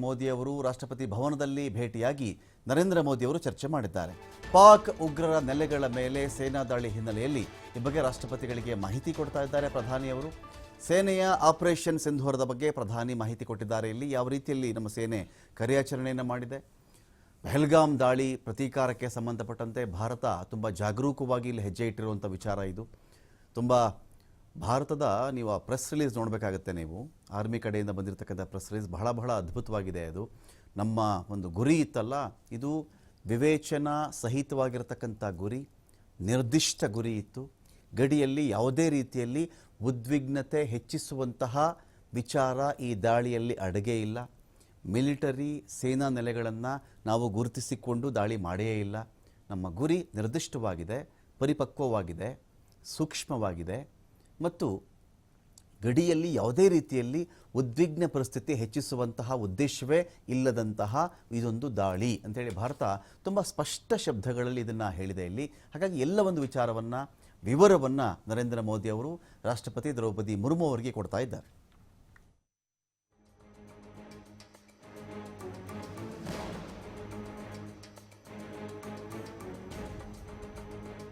ಮೋದಿ ಅವರು ರಾಷ್ಟ್ರಪತಿ ಭವನದಲ್ಲಿ ಭೇಟಿಯಾಗಿ ನರೇಂದ್ರ ಮೋದಿ ಅವರು ಚರ್ಚೆ ಮಾಡಿದ್ದಾರೆ. ಪಾಕ್ ಉಗ್ರರ ನೆಲೆಗಳ ಮೇಲೆ ಸೇನಾ ದಾಳಿ ಹಿನ್ನೆಲೆಯಲ್ಲಿ ಈ ಬಗ್ಗೆ ರಾಷ್ಟ್ರಪತಿಗಳಿಗೆ ಮಾಹಿತಿ ಕೊಡ್ತಾ ಇದ್ದಾರೆ ಪ್ರಧಾನಿಯವರು ಸೇನೆಯ ಆಪರೇಷನ್ ಸಿಂಧೂರದ ಬಗ್ಗೆ ಪ್ರಧಾನಿ ಮಾಹಿತಿ ಕೊಟ್ಟಿದ್ದಾರೆ. ಇಲ್ಲಿ ಯಾವ ರೀತಿಯಲ್ಲಿ ನಮ್ಮ ಸೇನೆ ಕಾರ್ಯಾಚರಣೆಯನ್ನು ಮಾಡಿದೆ? ಪಹಲ್ಗಾಮ್ ದಾಳಿ ಪ್ರತೀಕಾರಕ್ಕೆ ಸಂಬಂಧಪಟ್ಟಂತೆ ಭಾರತ ತುಂಬ ಜಾಗರೂಕವಾಗಿ ಇಲ್ಲಿ ಹೆಜ್ಜೆ ಇಟ್ಟಿರುವಂಥ ವಿಚಾರ ಇದು. ತುಂಬ ಭಾರತದ ನೀವು ಆ ಪ್ರೆಸ್ ರಿಲೀಸ್ ನೋಡಬೇಕಾಗತ್ತೆ ನೀವು. ಆರ್ಮಿ ಕಡೆಯಿಂದ ಬಂದಿರತಕ್ಕಂಥ ಪ್ರೆಸ್ ರಿಲೀಸ್ ಬಹಳ ಬಹಳ ಅದ್ಭುತವಾಗಿದೆ ಅದು. ನಮ್ಮ ಒಂದು ಗುರಿ ಇತ್ತಲ್ಲ, ಇದು ವಿವೇಚನಾ ಸಹಿತವಾಗಿರತಕ್ಕಂಥ ಗುರಿ, ನಿರ್ದಿಷ್ಟ ಗುರಿ ಇತ್ತು. ಗಡಿಯಲ್ಲಿ ಯಾವುದೇ ರೀತಿಯಲ್ಲಿ ಉದ್ವಿಗ್ನತೆ ಹೆಚ್ಚಿಸುವಂತಹ ವಿಚಾರ ಈ ದಾಳಿಯಲ್ಲಿ ಅಡಗೇ ಇಲ್ಲ. ಮಿಲಿಟರಿ ಸೇನಾ ನೆಲೆಗಳನ್ನು ನಾವು ಗುರುತಿಸಿಕೊಂಡು ದಾಳಿ ಮಾಡೇ ಇಲ್ಲ. ನಮ್ಮ ಗುರಿ ನಿರ್ದಿಷ್ಟವಾಗಿದೆ, ಪರಿಪಕ್ವವಾಗಿದೆ, ಸೂಕ್ಷ್ಮವಾಗಿದೆ. ಮತ್ತು ಗಡಿಯಲ್ಲಿ ಯಾವುದೇ ರೀತಿಯಲ್ಲಿ ಉದ್ವಿಗ್ನ ಪರಿಸ್ಥಿತಿ ಹೆಚ್ಚಿಸುವಂತಹ ಉದ್ದೇಶವೇ ಇಲ್ಲದಂತಹ ಇದೊಂದು ದಾಳಿ ಅಂತೇಳಿ ಭಾರತ ತುಂಬ ಸ್ಪಷ್ಟ ಶಬ್ದಗಳಲ್ಲಿ ಇದನ್ನು ಹೇಳಿದೆ ಇಲ್ಲಿ. ಹಾಗಾಗಿ ಎಲ್ಲ ಒಂದು ವಿಚಾರವನ್ನು, ವಿವರವನ್ನು ನರೇಂದ್ರ ಮೋದಿ ಅವರು ರಾಷ್ಟ್ರಪತಿ ದ್ರೌಪದಿ ಮುರ್ಮು ಅವರಿಗೆ ಕೊಡ್ತಾ ಇದ್ದಾರೆ.